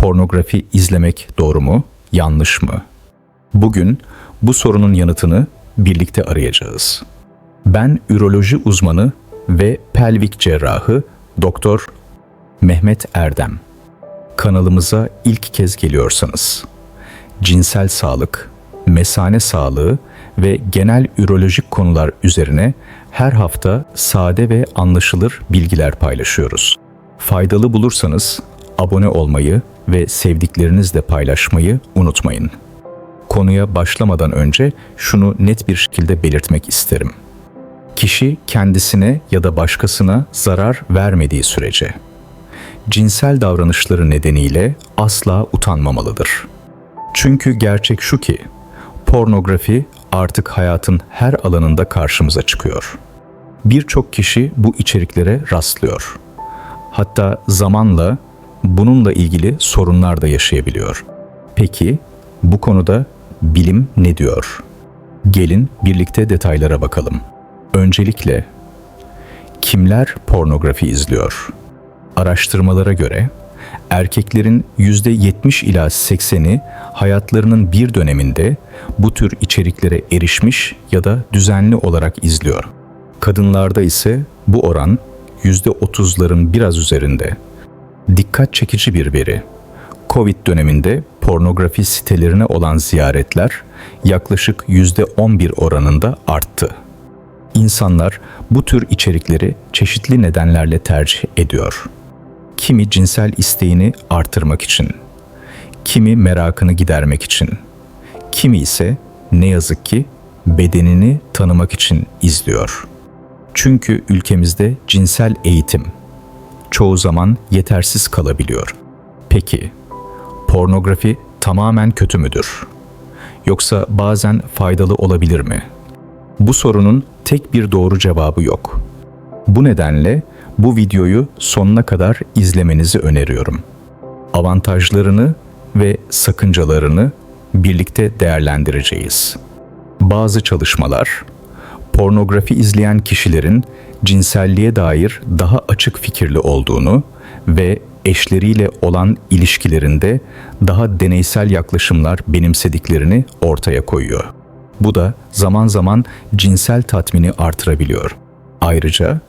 pornografi izlemek doğru mu, yanlış mı? Bugün bu sorunun yanıtını birlikte arayacağız. Ben üroloji uzmanı ve pelvik cerrahı Doktor Mehmet Erdem. Kanalımıza ilk kez geliyorsanız cinsel sağlık, mesane sağlığı ve genel ürolojik konular üzerine her hafta sade ve anlaşılır bilgiler paylaşıyoruz. Faydalı bulursanız abone olmayı ve sevdiklerinizle paylaşmayı unutmayın. Konuya başlamadan önce şunu net bir şekilde belirtmek isterim. Kişi kendisine ya da başkasına zarar vermediği sürece cinsel davranışları nedeniyle asla utanmamalıdır. Çünkü gerçek şu ki pornografi artık hayatın her alanında karşımıza çıkıyor. Birçok kişi bu içeriklere rastlıyor. Hatta zamanla bununla ilgili sorunlar da yaşayabiliyor. Peki bu konuda bilim ne diyor? Gelin birlikte detaylara bakalım. Öncelikle kimler pornografi izliyor? Araştırmalara göre erkeklerin %70 ila 80'i hayatlarının bir döneminde bu tür içeriklere erişmiş ya da düzenli olarak izliyor. Kadınlarda ise bu oran %30'ların biraz üzerinde. Dikkat çekici bir veri. Covid döneminde pornografi sitelerine olan ziyaretler yaklaşık %11 oranında arttı. İnsanlar bu tür içerikleri çeşitli nedenlerle tercih ediyor. Kimi cinsel isteğini artırmak için, kimi merakını gidermek için, kimi ise ne yazık ki bedenini tanımak için izliyor. Çünkü ülkemizde cinsel eğitim çoğu zaman yetersiz kalabiliyor. Peki pornografi tamamen kötü müdür? Yoksa bazen faydalı olabilir mi? Bu sorunun tek bir doğru cevabı yok. Bu nedenle bu videoyu sonuna kadar izlemenizi öneriyorum. Avantajlarını ve sakıncalarını birlikte değerlendireceğiz. Bazı çalışmalar pornografi izleyen kişilerin cinselliğe dair daha açık fikirli olduğunu ve eşleriyle olan ilişkilerinde daha deneysel yaklaşımlar benimsediklerini ortaya koyuyor. Bu da zaman zaman cinsel tatmini artırabiliyor. Ayrıca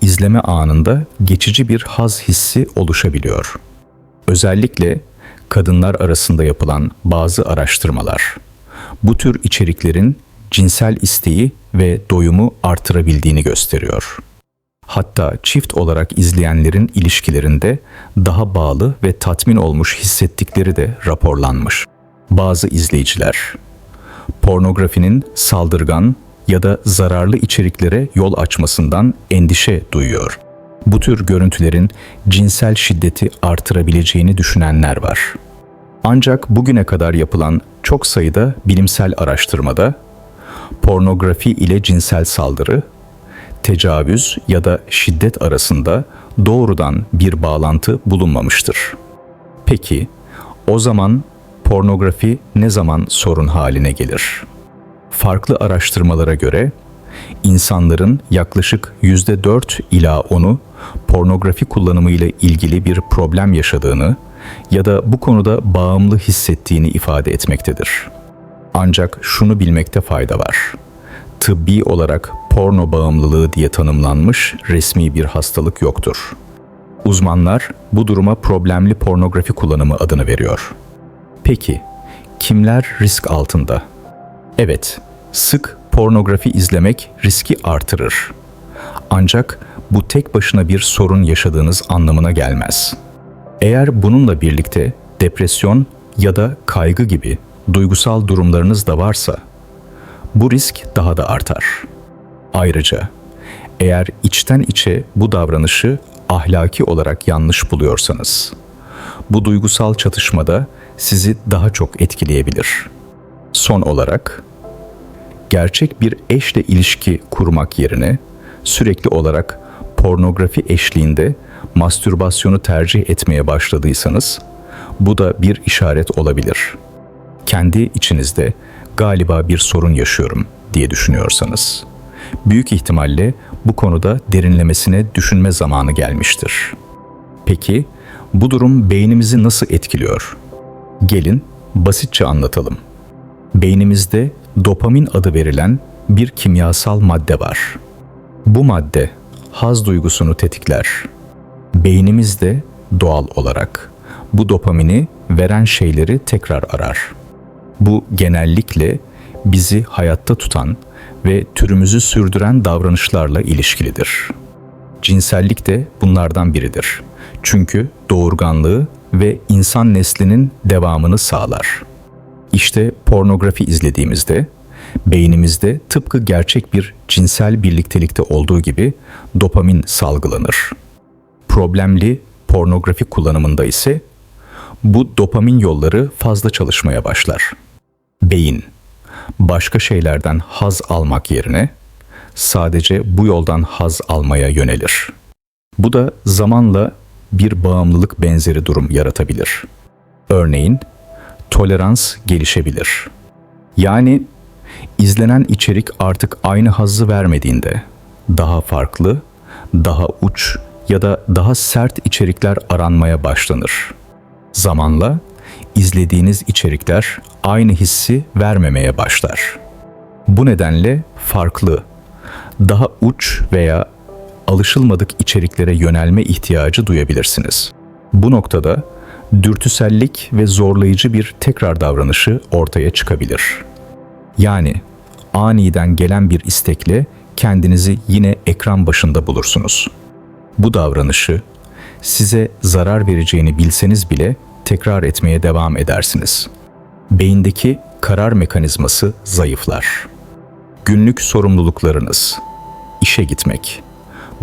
izleme anında geçici bir haz hissi oluşabiliyor. Özellikle kadınlar arasında yapılan bazı araştırmalar bu tür içeriklerin cinsel isteği ve doyumu artırabildiğini gösteriyor. Hatta çift olarak izleyenlerin ilişkilerinde daha bağlı ve tatmin olmuş hissettikleri de raporlanmış. Bazı izleyiciler pornografinin saldırgan ya da zararlı içeriklere yol açmasından endişe duyuyor. Bu tür görüntülerin cinsel şiddeti artırabileceğini düşünenler var. Ancak bugüne kadar yapılan çok sayıda bilimsel araştırmada pornografi ile cinsel saldırı, tecavüz ya da şiddet arasında doğrudan bir bağlantı bulunmamıştır. Peki o zaman pornografi ne zaman sorun haline gelir? Farklı araştırmalara göre insanların yaklaşık %4 ila 10'u pornografi kullanımı ile ilgili bir problem yaşadığını ya da bu konuda bağımlı hissettiğini ifade etmektedir. Ancak şunu bilmekte fayda var. Tıbbi olarak porno bağımlılığı diye tanımlanmış resmi bir hastalık yoktur. Uzmanlar bu duruma problemli pornografi kullanımı adını veriyor. Peki, kimler risk altında? Evet, sık pornografi izlemek riski artırır. Ancak bu tek başına bir sorun yaşadığınız anlamına gelmez. Eğer bununla birlikte depresyon ya da kaygı gibi duygusal durumlarınız da varsa bu risk daha da artar. Ayrıca eğer içten içe bu davranışı ahlaki olarak yanlış buluyorsanız bu duygusal çatışmada sizi daha çok etkileyebilir. Son olarak gerçek bir eşle ilişki kurmak yerine sürekli olarak pornografi eşliğinde mastürbasyonu tercih etmeye başladıysanız bu da bir işaret olabilir. Kendi içinizde galiba bir sorun yaşıyorum diye düşünüyorsanız büyük ihtimalle bu konuda derinlemesine düşünme zamanı gelmiştir. Peki Bu durum beynimizi nasıl etkiliyor? Gelin basitçe anlatalım. Beynimizde dopamin adı verilen bir kimyasal madde var. Bu madde haz duygusunu tetikler. Beynimiz de doğal olarak bu dopamini veren şeyleri tekrar arar. Bu genellikle bizi hayatta tutan ve türümüzü sürdüren davranışlarla ilişkilidir. Cinsellik de bunlardan biridir. Çünkü doğurganlığı ve insan neslinin devamını sağlar. İşte pornografi izlediğimizde beynimizde tıpkı gerçek bir cinsel birliktelikte olduğu gibi dopamin salgılanır. Problemli pornografi kullanımında ise bu dopamin yolları fazla çalışmaya başlar. Beyin başka şeylerden haz almak yerine sadece bu yoldan haz almaya yönelir. Bu da zamanla bir bağımlılık benzeri durum yaratabilir. Örneğin tolerans gelişebilir. Yani izlenen içerik artık aynı hazzı vermediğinde daha farklı, daha uç ya da daha sert içerikler aranmaya başlanır. Zamanla izlediğiniz içerikler aynı hissi vermemeye başlar. Bu nedenle farklı, daha uç veya alışılmadık içeriklere yönelme ihtiyacı duyabilirsiniz. Bu noktada dürtüsellik ve zorlayıcı bir tekrar davranışı ortaya çıkabilir. Yani aniden gelen bir istekle kendinizi yine ekran başında bulursunuz. Bu davranışı size zarar vereceğini bilseniz bile tekrar etmeye devam edersiniz. Beyindeki karar mekanizması zayıflar. Günlük sorumluluklarınız, işe gitmek,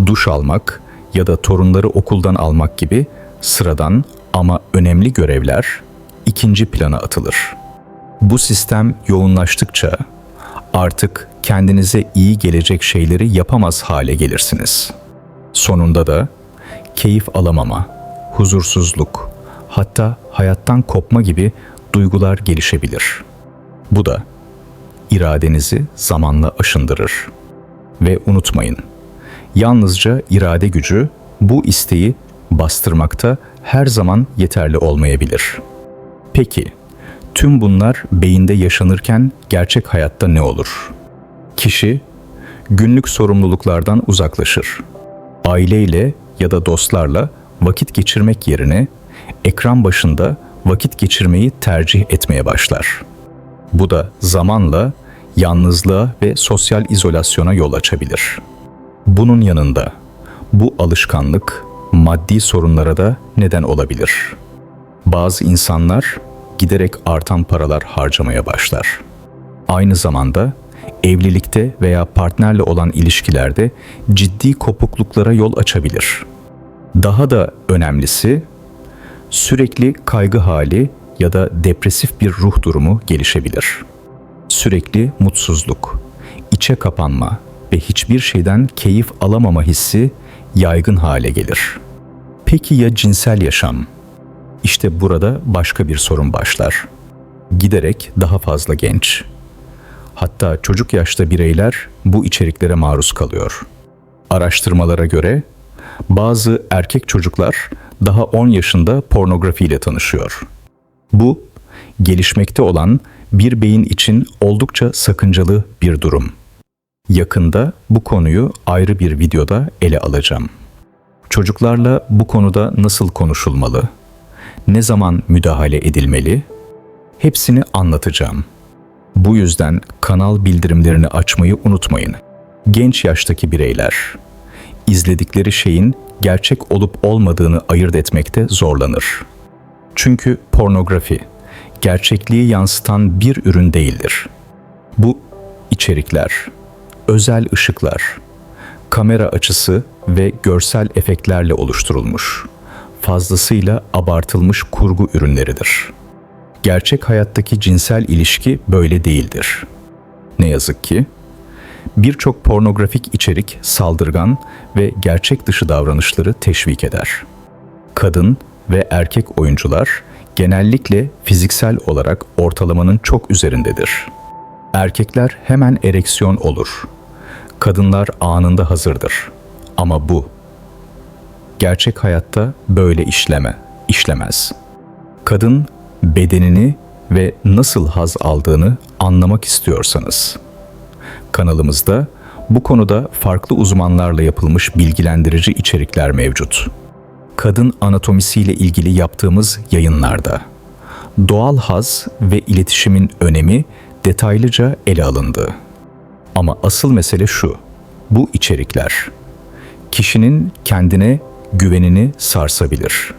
duş almak ya da torunları okuldan almak gibi sıradan ama önemli görevler ikinci plana atılır. Bu sistem yoğunlaştıkça artık kendinize iyi gelecek şeyleri yapamaz hale gelirsiniz. Sonunda da keyif alamama, huzursuzluk, hatta hayattan kopma gibi duygular gelişebilir. Bu da iradenizi zamanla aşındırır. Ve unutmayın, yalnızca irade gücü bu isteği bastırmakta her zaman yeterli olmayabilir. Peki, tüm bunlar beyinde yaşanırken gerçek hayatta ne olur? Kişi günlük sorumluluklardan uzaklaşır. Aileyle ya da dostlarla vakit geçirmek yerine ekran başında vakit geçirmeyi tercih etmeye başlar. Bu da zamanla yalnızlığa ve sosyal izolasyona yol açabilir. Bunun yanında bu alışkanlık maddi sorunlara da neden olabilir. Bazı insanlar giderek artan paralar harcamaya başlar. Aynı zamanda evlilikte veya partnerle olan ilişkilerde ciddi kopukluklara yol açabilir. Daha da önemlisi sürekli kaygı hali ya da depresif bir ruh durumu gelişebilir. Sürekli mutsuzluk, içe kapanma ve hiçbir şeyden keyif alamama hissi yaygın hale gelir. Peki ya cinsel yaşam? İşte burada başka bir sorun başlar. Giderek daha fazla genç, hatta çocuk yaşta bireyler bu içeriklere maruz kalıyor. Araştırmalara göre bazı erkek çocuklar daha 10 yaşında pornografiyle tanışıyor. Bu gelişmekte olan bir beyin için oldukça sakıncalı bir durum. Yakında bu konuyu ayrı bir videoda ele alacağım. Çocuklarla bu konuda nasıl konuşulmalı? Ne zaman müdahale edilmeli? Hepsini anlatacağım. Bu yüzden kanal bildirimlerini açmayı unutmayın. Genç yaştaki bireyler izledikleri şeyin gerçek olup olmadığını ayırt etmekte zorlanır. Çünkü pornografi gerçekliği yansıtan bir ürün değildir. Bu içerikler, özel ışıklar, kamera açısı ve görsel efektlerle oluşturulmuş, fazlasıyla abartılmış kurgu ürünleridir. Gerçek hayattaki cinsel ilişki böyle değildir. Ne yazık ki birçok pornografik içerik saldırgan ve gerçek dışı davranışları teşvik eder. Kadın ve erkek oyuncular genellikle fiziksel olarak ortalamanın çok üzerindedir. Erkekler hemen ereksiyon olur. Kadınlar anında hazırdır. Ama bu gerçek hayatta böyle işleme, işlemez. Kadın bedenini ve nasıl haz aldığını anlamak istiyorsanız kanalımızda bu konuda farklı uzmanlarla yapılmış bilgilendirici içerikler mevcut. Kadın anatomisiyle ilgili yaptığımız yayınlarda doğal haz ve iletişimin önemi detaylıca ele alındı. Ama asıl mesele şu. Bu içerikler kişinin kendine güvenini sarsabilir.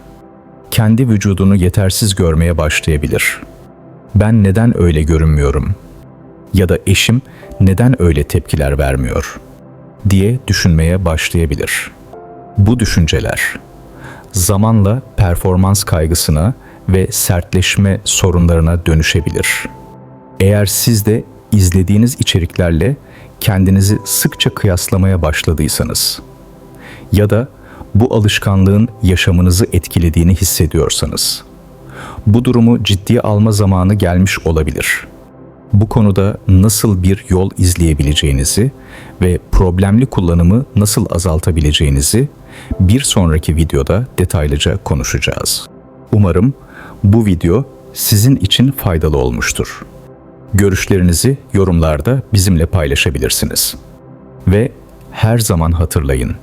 Kendi vücudunu yetersiz görmeye başlayabilir. Ben neden öyle görünmüyorum? Ya da eşim neden öyle tepkiler vermiyor? diye düşünmeye başlayabilir. Bu düşünceler zamanla performans kaygısına ve sertleşme sorunlarına dönüşebilir. Eğer siz de izlediğiniz içeriklerle kendinizi sıkça kıyaslamaya başladıysanız ya da bu alışkanlığın yaşamınızı etkilediğini hissediyorsanız bu durumu ciddiye alma zamanı gelmiş olabilir. Bu konuda nasıl bir yol izleyebileceğinizi ve problemli kullanımı nasıl azaltabileceğinizi bir sonraki videoda detaylıca konuşacağız. Umarım bu video sizin için faydalı olmuştur. Görüşlerinizi yorumlarda bizimle paylaşabilirsiniz. Ve her zaman hatırlayın,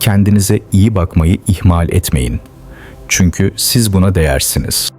kendinize iyi bakmayı ihmal etmeyin. Çünkü siz buna değersiniz.